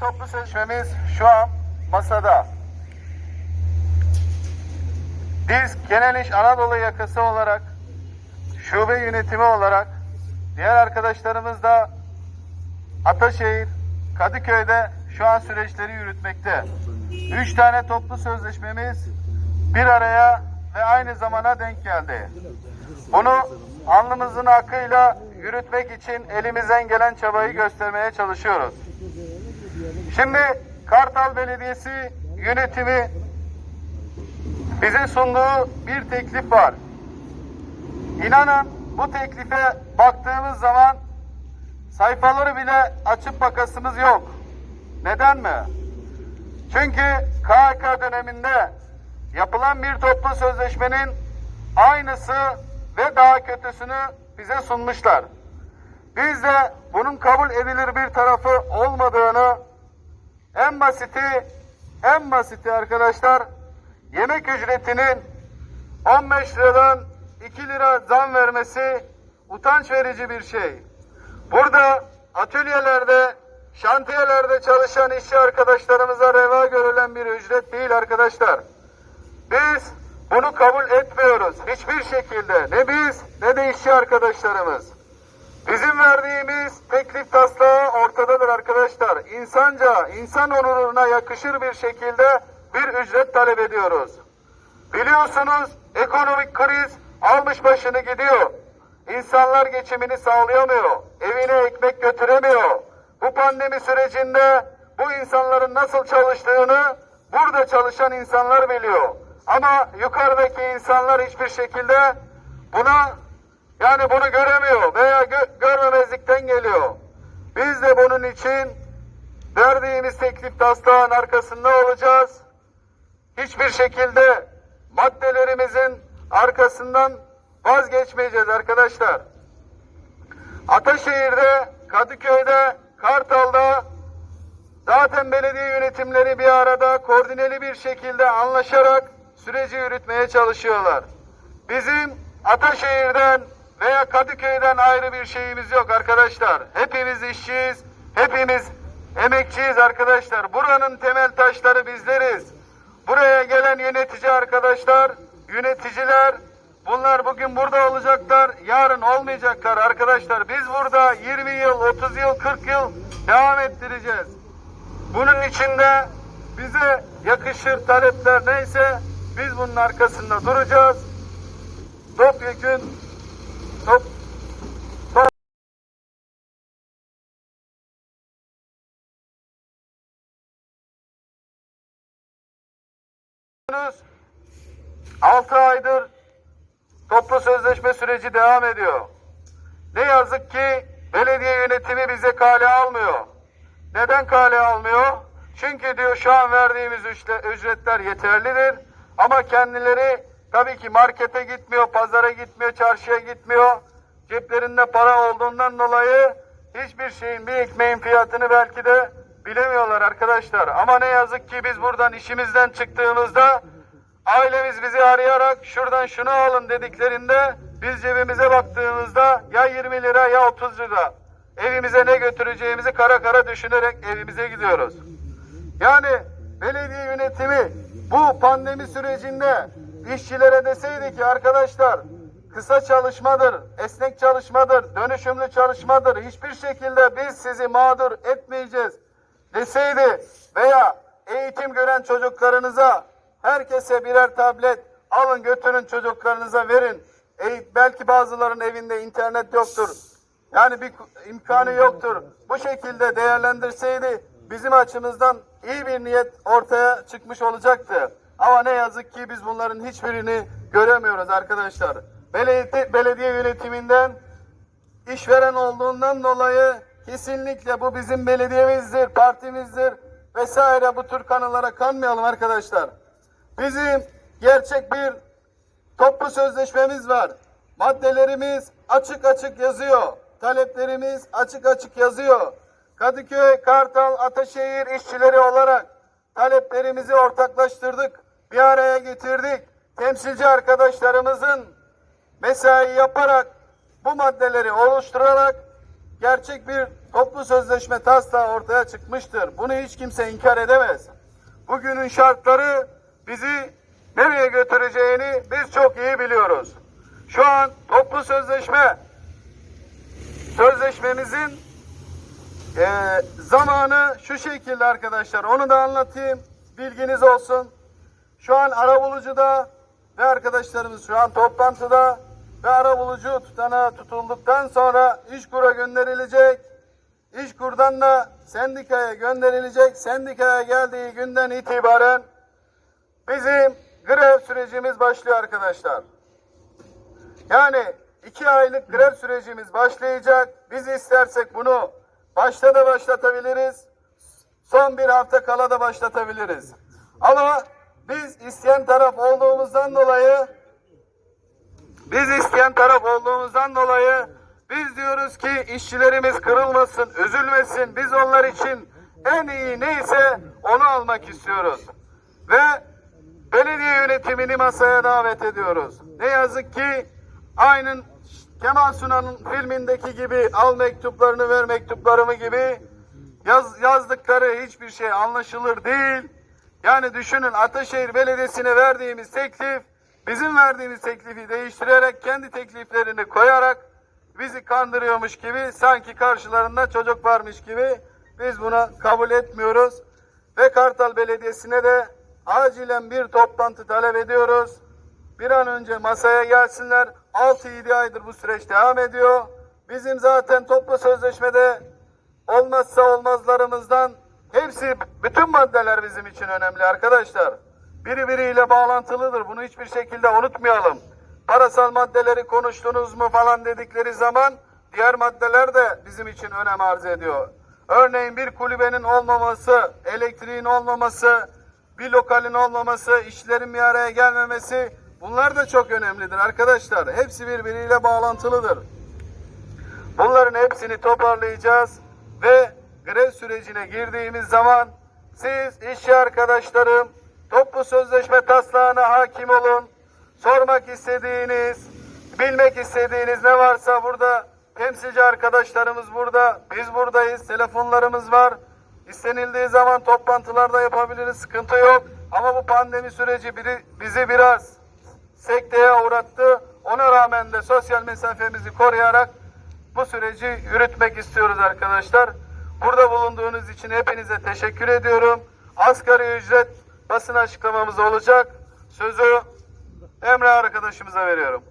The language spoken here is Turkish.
toplu sözleşmemiz şu an masada. Biz Genel İş Anadolu yakası olarak, şube yönetimi olarak, diğer arkadaşlarımız da Ataşehir, Kadıköy'de şu an süreçleri yürütmekte. Üç tane toplu sözleşmemiz bir araya ve aynı zamana denk geldi. Bunu alnımızın akıyla yürütmek için elimizden gelen çabayı göstermeye çalışıyoruz. Şimdi Kartal Belediyesi yönetimi bize sunduğu bir teklif var. İnanın bu teklife baktığımız zaman sayfaları bile açıp bakasımız yok. Neden mi? Çünkü KHK döneminde yapılan bir toplu sözleşmenin aynısı ve daha kötüsünü bize sunmuşlar. Biz de bunun kabul edilir bir tarafı olmadığını en basiti en basiti arkadaşlar yemek ücretinin 15 liradan 2 lira zam vermesi utanç verici bir şey. Burada atölyelerde, şantiyelerde çalışan işçi arkadaşlarımıza reva görülen bir ücret değil arkadaşlar. Biz bunu kabul etmiyoruz hiçbir şekilde. Ne biz ne de işçi arkadaşlarımız. Bizim verdiğimiz teklif taslağı ortadadır arkadaşlar. İnsanca, insan onuruna yakışır bir şekilde bir ücret talep ediyoruz. Biliyorsunuz ekonomik kriz almış başını gidiyor. İnsanlar geçimini sağlayamıyor. Evine ekmek götüremiyor. Bu pandemi sürecinde bu insanların nasıl çalıştığını burada çalışan insanlar biliyor. Ama yukarıdaki insanlar hiçbir şekilde buna yani bunu göremiyor veya gö- görmemezlikten geliyor. Biz de bunun için verdiğimiz teklif taslağın arkasında olacağız. Hiçbir şekilde maddelerimizin arkasından vazgeçmeyeceğiz arkadaşlar. Ataşehir'de, Kadıköy'de, Kartal'da zaten belediye yönetimleri bir arada koordineli bir şekilde anlaşarak süreci yürütmeye çalışıyorlar. Bizim Ataşehir'den veya Kadıköy'den ayrı bir şeyimiz yok arkadaşlar. Hepimiz işçiyiz, hepimiz emekçiyiz arkadaşlar. Buranın temel taşları bizleriz. Buraya gelen yönetici arkadaşlar, yöneticiler bunlar bugün burada olacaklar, yarın olmayacaklar arkadaşlar. Biz burada 20 yıl, 30 yıl, 40 yıl devam ettireceğiz. Bunun içinde bize yakışır talepler neyse biz bunun arkasında duracağız. Topyekün top 6 aydır toplu sözleşme süreci devam ediyor. Ne yazık ki belediye yönetimi bize kale almıyor. Neden kale almıyor? Çünkü diyor şu an verdiğimiz ücre- ücretler yeterlidir. Ama kendileri tabii ki markete gitmiyor, pazara gitmiyor, çarşıya gitmiyor. Ceplerinde para olduğundan dolayı hiçbir şeyin bir ekmeğin fiyatını belki de bilemiyorlar arkadaşlar. Ama ne yazık ki biz buradan işimizden çıktığımızda ailemiz bizi arayarak şuradan şunu alın dediklerinde biz cebimize baktığımızda ya 20 lira ya 30 lira. Evimize ne götüreceğimizi kara kara düşünerek evimize gidiyoruz. Yani belediye yönetimi bu pandemi sürecinde işçilere deseydi ki arkadaşlar kısa çalışmadır, esnek çalışmadır, dönüşümlü çalışmadır. Hiçbir şekilde biz sizi mağdur etmeyeceğiz deseydi veya eğitim gören çocuklarınıza herkese birer tablet alın götürün çocuklarınıza verin. E, belki bazıların evinde internet yoktur. Yani bir imkanı yoktur. Bu şekilde değerlendirseydi bizim açımızdan iyi bir niyet ortaya çıkmış olacaktı. Ama ne yazık ki biz bunların hiçbirini göremiyoruz arkadaşlar. Belediye, belediye yönetiminden işveren olduğundan dolayı kesinlikle bu bizim belediyemizdir, partimizdir vesaire bu tür kanılara kanmayalım arkadaşlar. Bizim gerçek bir toplu sözleşmemiz var. Maddelerimiz açık açık yazıyor. Taleplerimiz açık açık yazıyor. Kadıköy, Kartal, Ataşehir işçileri olarak taleplerimizi ortaklaştırdık. Bir araya getirdik. Temsilci arkadaşlarımızın mesai yaparak bu maddeleri oluşturarak gerçek bir toplu sözleşme taslağı ortaya çıkmıştır. Bunu hiç kimse inkar edemez. Bugünün şartları bizi nereye götüreceğini biz çok iyi biliyoruz. Şu an toplu sözleşme sözleşmemizin e, zamanı şu şekilde arkadaşlar. Onu da anlatayım. Bilginiz olsun. Şu an arabulucuda ve arkadaşlarımız şu an toplantıda ve arabulucu tutanağı tutulduktan sonra İşkur'a gönderilecek. İşkur'dan da sendikaya gönderilecek. Sendikaya geldiği günden itibaren bizim grev sürecimiz başlıyor arkadaşlar. Yani iki aylık grev sürecimiz başlayacak. Biz istersek bunu başta da başlatabiliriz. Son bir hafta kala da başlatabiliriz. Ama biz isteyen taraf olduğumuzdan dolayı biz isteyen taraf olduğumuzdan dolayı biz diyoruz ki işçilerimiz kırılmasın, üzülmesin. Biz onlar için en iyi neyse onu almak istiyoruz. Ve belediye yönetimini masaya davet ediyoruz. Ne yazık ki aynen Kemal Sunal'ın filmindeki gibi al mektuplarını ver mektuplarımı gibi yaz, yazdıkları hiçbir şey anlaşılır değil. Yani düşünün Ataşehir Belediyesi'ne verdiğimiz teklif bizim verdiğimiz teklifi değiştirerek kendi tekliflerini koyarak bizi kandırıyormuş gibi sanki karşılarında çocuk varmış gibi biz buna kabul etmiyoruz. Ve Kartal Belediyesi'ne de acilen bir toplantı talep ediyoruz. Bir an önce masaya gelsinler. 6-7 aydır bu süreç devam ediyor. Bizim zaten toplu sözleşmede olmazsa olmazlarımızdan hepsi bütün maddeler bizim için önemli arkadaşlar. Biri biriyle bağlantılıdır. Bunu hiçbir şekilde unutmayalım. Parasal maddeleri konuştunuz mu falan dedikleri zaman diğer maddeler de bizim için önem arz ediyor. Örneğin bir kulübenin olmaması, elektriğin olmaması, bir lokalin olmaması, işlerin bir araya gelmemesi bunlar da çok önemlidir arkadaşlar. Hepsi birbiriyle bağlantılıdır. Bunların hepsini toparlayacağız ve grev sürecine girdiğimiz zaman siz işçi arkadaşlarım toplu sözleşme taslağına hakim olun. Sormak istediğiniz, bilmek istediğiniz ne varsa burada temsilci arkadaşlarımız burada, biz buradayız, telefonlarımız var. İstenildiği zaman toplantılarda yapabiliriz, sıkıntı yok. Ama bu pandemi süreci bizi biraz sekteye uğrattı. Ona rağmen de sosyal mesafemizi koruyarak bu süreci yürütmek istiyoruz arkadaşlar. Burada bulunduğunuz için hepinize teşekkür ediyorum. Asgari ücret basın açıklamamız olacak. Sözü Emre arkadaşımıza veriyorum.